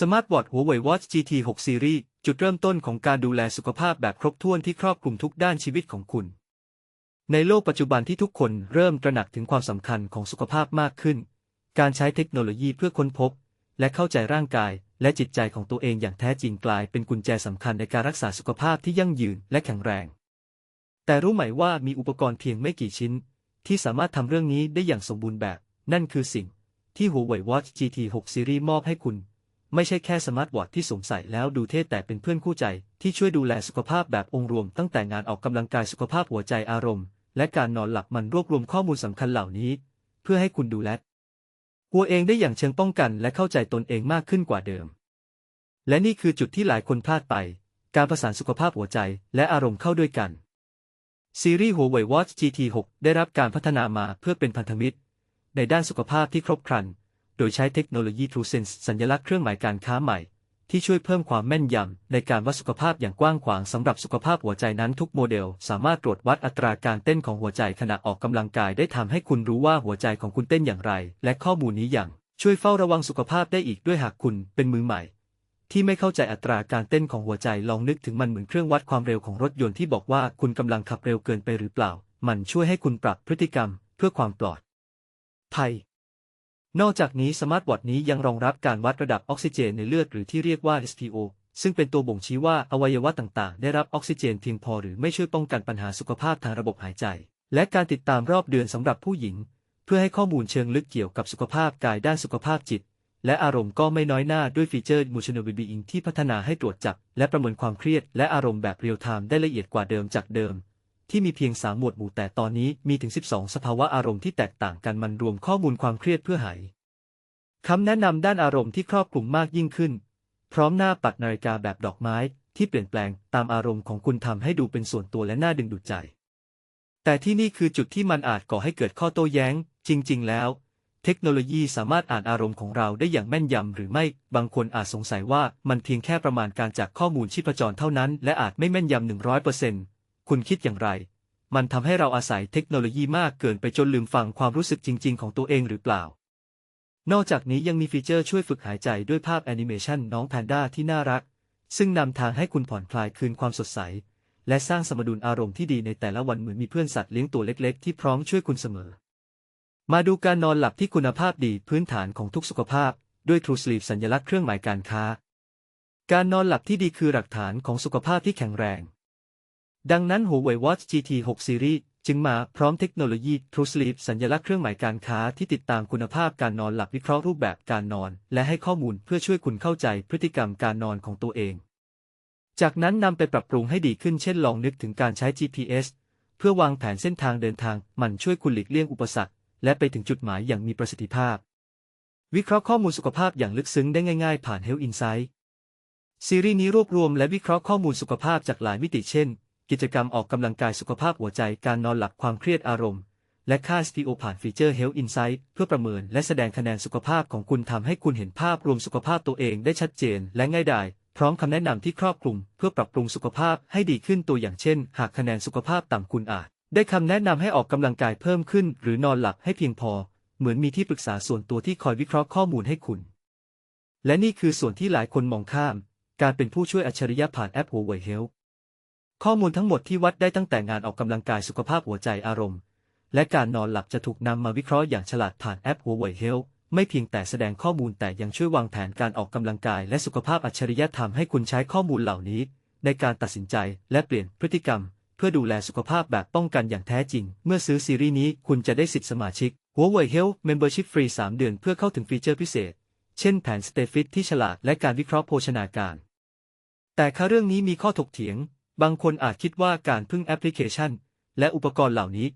Smart Watch Huawei Watch GT 6 Series จุดเริ่มต้นของการดูแลสุขภาพแบบครบถ้วนที่ครอบคลุมทุกด้านชีวิตของคุณ ในโลกปัจจุบันที่ทุกคนเริ่มตระหนักถึงความสำคัญของสุขภาพมากขึ้น การใช้เทคโนโลยีเพื่อค้นพบ และเข้าใจร่างกาย และจิตใจของตัวเองอย่างแท้จริงกลายเป็นกุญแจสำคัญในการรักษาสุขภาพที่ยั่งยืนและแข็งแรง แต่รู้ไหมว่ามีอุปกรณ์เพียงไม่กี่ชิ้น ที่สามารถทำเรื่องนี้ได้อย่างสมบูรณ์แบบ นั่นคือสิ่ง ที่ Huawei Watch GT 6 Series มอบให้คุณ ไม่ใช่แค่สมาร์ทวอทที่สวมใส่แล้วดูเท่แต่เป็นเพื่อนคู่ใจ ที่ช่วยดูแลสุขภาพแบบองค์รวม ตั้งแต่งานออกกำลังกายสุขภาพหัวใจอารมณ์ และการนอนหลับมันรวบรวมข้อมูลสำคัญเหล่านี้ เพื่อให้คุณดูแลตัวเองได้อย่างเชิงป้องกันและเข้าใจตนเองมากขึ้นกว่าเดิม และนี่คือจุดที่หลายคนพลาดไป การประสานสุขภาพหัวใจและอารมณ์เข้าด้วยกัน ซีรีส์ Huawei Watch GT 6 ได้รับการพัฒนามาเพื่อเป็นพันธมิตร ในด้านสุขภาพที่ครบครัน โดยใช้เทคโนโลยี TrueSense สัญลักษณ์เครื่องหมายการค้าใหม่ ที่ช่วยเพิ่มความแม่นยำในการวัดสุขภาพอย่างกว้างขวางสำหรับสุขภาพหัวใจนั้นทุกโมเดล สามารถตรวจวัดอัตราการเต้นของหัวใจขณะออกกำลังกายได้ทำให้คุณรู้ว่าหัวใจของคุณเต้นอย่างไร และข้อมูลนี้อย่างช่วยเฝ้าระวังสุขภาพได้อีกด้วยหากคุณเป็นมือใหม่ที่ไม่เข้าใจอัตราการเต้นของหัวใจลองนึกถึงมันเหมือนเครื่องวัดความเร็วของรถยนต์ที่บอกว่าคุณกำลังขับเร็วเกินไปหรือเปล่า มันช่วยให้คุณปรับพฤติกรรมเพื่อความปลอดภัย นอกจากนี้สมาร์ทวอทนี้ยังรองรับการวัดระดับออกซิเจนในเลือดหรือที่เรียกว่า SpO ซึ่งเป็นตัวบ่งชี้ว่าอวัยวะต่างๆ ได้รับออกซิเจนเพียงพอหรือไม่ช่วยป้องกันปัญหาสุขภาพทางระบบหายใจ และการติดตามรอบเดือนสำหรับผู้หญิง เพื่อให้ข้อมูลเชิงลึกเกี่ยวกับสุขภาพกายด้านสุขภาพจิต และอารมณ์ก็ไม่น้อยหน้าด้วยฟีเจอร์ Emotional Wellbeing ที่พัฒนาให้ตรวจจับและประเมินความเครียดและอารมณ์แบบเรียลไทม์ได้ละเอียดกว่าเดิมจากเดิม ที่มีเพียง3หมวดหมู่แต่ตอนนี้มีถึง 12 สภาวะอารมณ์ที่แตกต่างกันมันรวมข้อมูลความเครียดเพื่อหายคำแนะนำด้านอารมณ์ที่ครอบคลุมมากยิ่งขึ้น พร้อมหน้าปัดนาฬิกาแบบดอกไม้ที่เปลี่ยนแปลงตามอารมณ์ของคุณทำให้ดูเป็นส่วนตัวและน่าดึงดูดใจ แต่ที่นี่คือจุดที่มันอาจก่อให้เกิดข้อโต้แย้ง จริง ๆ แล้ว เทคโนโลยีสามารถอ่านอารมณ์ของเราได้อย่างแม่นยำหรือไม่ บางคนอาจสงสัยว่ามันเพียงแค่ประมาณการจากข้อมูลชีพจรเท่านั้น และอาจไม่แม่นยำหนึ่งร้อยเปอร์เซ็นต์ คุณคิดอย่างไร มันทำให้เราอาศัยเทคโนโลยีมากเกินไปจนลืมฟังความรู้สึกจริง ๆ ของตัวเองหรือเปล่า นอกจากนี้ยังมีฟีเจอร์ช่วยฝึกหายใจด้วยภาพแอนิเมชันน้องแพนด้าที่น่ารัก ซึ่งนำทางให้คุณผ่อนคลายคืนความสดใส และสร้างสมดุลอารมณ์ที่ดีในแต่ละวันเหมือนมีเพื่อนสัตว์เลี้ยงตัวเล็ก ๆ ที่พร้อมช่วยคุณเสมอ มาดูการนอนหลับที่คุณภาพดีพื้นฐานของทุกสุขภาพ ด้วย True Sleep สัญลักษณ์เครื่องหมายการค้า การนอนหลับที่ดีคือหลักฐานของสุขภาพที่แข็งแรง ดังนั้น Huawei Watch GT 6 Series จึงมาพร้อมเทคโนโลยี True Sleep สัญลักษณ์เครื่องหมายการค้าที่ติดตามคุณภาพการนอนหลับวิเคราะห์รูปแบบการนอน และให้ข้อมูลเพื่อช่วยคุณเข้าใจพฤติกรรมการนอนของตัวเอง จากนั้นนำไปปรับปรุงให้ดีขึ้นเช่นลองนึกถึงการใช้ GPS เพื่อวางแผนเส้นทางเดินทาง มันช่วยคุณหลีกเลี่ยงอุปสรรค และไปถึงจุดหมายอย่างมีประสิทธิภาพ วิเคราะห์ข้อมูลสุขภาพอย่างลึกซึ้งได้ง่ายๆ ผ่าน Health Insight ซีรีส์นี้รวบรวมและวิเคราะห์ข้อมูลสุขภาพจากหลายมิติเช่น กิจกรรมออกกำลังกายสุขภาพหัวใจการนอนหลับความเครียดอารมณ์ และค่า SPO ผ่านฟีเจอร์ Health Insight เพื่อประเมินและแสดงคะแนนสุขภาพของคุณทำให้คุณเห็นภาพรวมสุขภาพตัวเองได้ชัดเจนและง่ายดายพร้อมคำแนะนำที่ครอบคลุมเพื่อปรับปรุงสุขภาพให้ดีขึ้นตัวอย่างเช่น หากคะแนนสุขภาพต่ำคุณอาจ ได้คำแนะนำให้ออกกำลังกายเพิ่มขึ้น หรือนอนหลับให้เพียงพอ เหมือนมีที่ปรึกษาส่วนตัวที่คอยวิเคราะห์ข้อมูลให้คุณ และนี่คือส่วนที่หลายคนมองข้าม การเป็นผู้ช่วยอัจฉริยะผ่านแอป Huawei Health ข้อมูลทั้งหมดที่วัดได้ตั้งแต่งานออกกำลังกายสุขภาพหัวใจอารมณ์ และการนอนหลับจะถูกนำมาวิเคราะห์อย่างฉลาดผ่านแอป Huawei Health ไม่เพียงแต่แสดงข้อมูลแต่ยังช่วยวางแผนการออกกำลังกายและสุขภาพอัจฉริยะทำให้คุณใช้ข้อมูลเหล่านี้ ในการตัดสินใจและเปลี่ยนพฤติกรรม เพื่อดูแลสุขภาพแบบป้องกันอย่างแท้จริง เมื่อซื้อซีรีส์นี้คุณจะได้สิทธิสมาชิก Huawei Health Membership ฟรี3เดือนเพื่อเข้าถึงฟีเจอร์พิเศษ เช่นแผน Stay Fit ที่ฉลาดและการวิเคราะห์โภชนาการ แต่ค่าเรื่องนี้มีข้อถกเถียง บางคนอาจคิดว่าการพึ่งแอปพลิเคชัน และอุปกรณ์เหล่านี้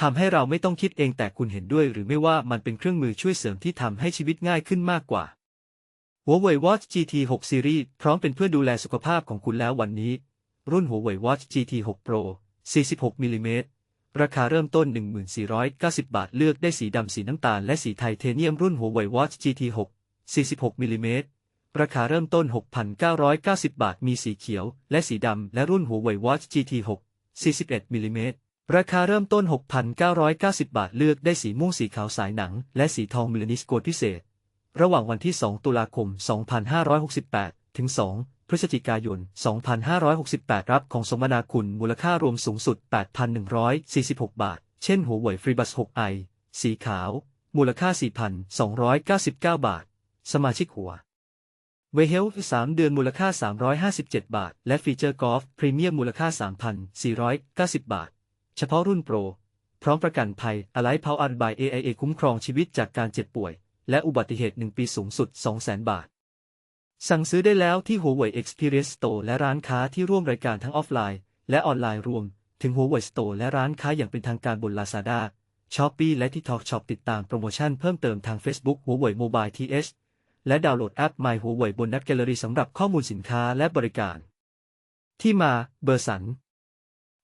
ทำให้เราไม่ต้องคิดเองแต่คุณเห็นด้วยหรือไม่ว่ามันเป็นเครื่องมือช่วยเสริมที่ทำให้ชีวิตง่ายขึ้นมากกว่า Huawei Watch GT 6 Series พร้อมเป็นเพื่อดูแลสุขภาพของคุณแล้ววันนี้ รุ่น Huawei Watch GT 6 Pro 46มิลลิเมตรราคาเริ่มต้น 1490 บาท เลือกได้สีดำสีน้ำตาล และสีไทเทเนียมรุ่น Huawei Watch GT 6 46มิลลิเมตร ราคาเริ่มต้น 6,990 บาท มีสีเขียว และสีดำ และรุ่น Huawei Watch GT 6 41มิลลิเมตร ราคาเริ่มต้น 6,990 บาท เลือกได้สีม่วง สีขาวสายหนัง และสีทองมิลลินิสโกดพิเศษ ระหว่างวันที่ 2 ตุลาคม 2568 ถึง 2 พฤศจิกายน 2568 รับของสมนาคุณ มูลค่ารวมสูงสุด 8,146 บาท เช่น หัวเว่ยฟรีบัส6ไอสีขาว มูลค่า 4,299 บาท สมาชิกหัว เวเฮล3เดือนมูลค่า 357 บาท และฟีเจอร์กอล์ฟพรีเมียมมูลค่า 3,490 บาท เฉพาะรุ่นโปร พร้อมประกันภัย Alive Powered by AIA คุ้มครองชีวิตจากการเจ็บป่วย และอุบัติเหตุ 1 ปีสูงสุด 200,000 บาท สั่งซื้อได้แล้วที่ Huawei Experience Store และร้านค้าที่ร่วมรายการทั้งออฟไลน์ และออนไลน์รวม ถึง Huawei Store และร้านค้าอย่างเป็นทางการบน Lazada, Shopee และที่ Talk Shop ติดตามโปรโมชั่นเพิ่มเติมทาง Facebook Huawei Mobile TH และดาวน์โหลดแอป My Huawei บน App Gallery สำหรับข้อมูลสินค้าและบริการ ที่มา เบอร์สัน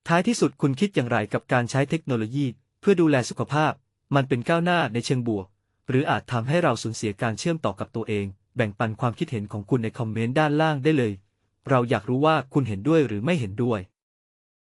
ท้ายที่สุดคุณคิดอย่างไรกับการใช้เทคโนโลยี เพื่อดูแลสุขภาพ มันเป็นก้าวหน้าในเชิงบวก หรืออาจทำให้เราสูญเสียการเชื่อมต่อกับตัวเอง แบ่งปันความคิดเห็นของคุณในคอมเมนต์ด้านล่างได้เลย เราอยากรู้ว่าคุณเห็นด้วยหรือไม่เห็นด้วย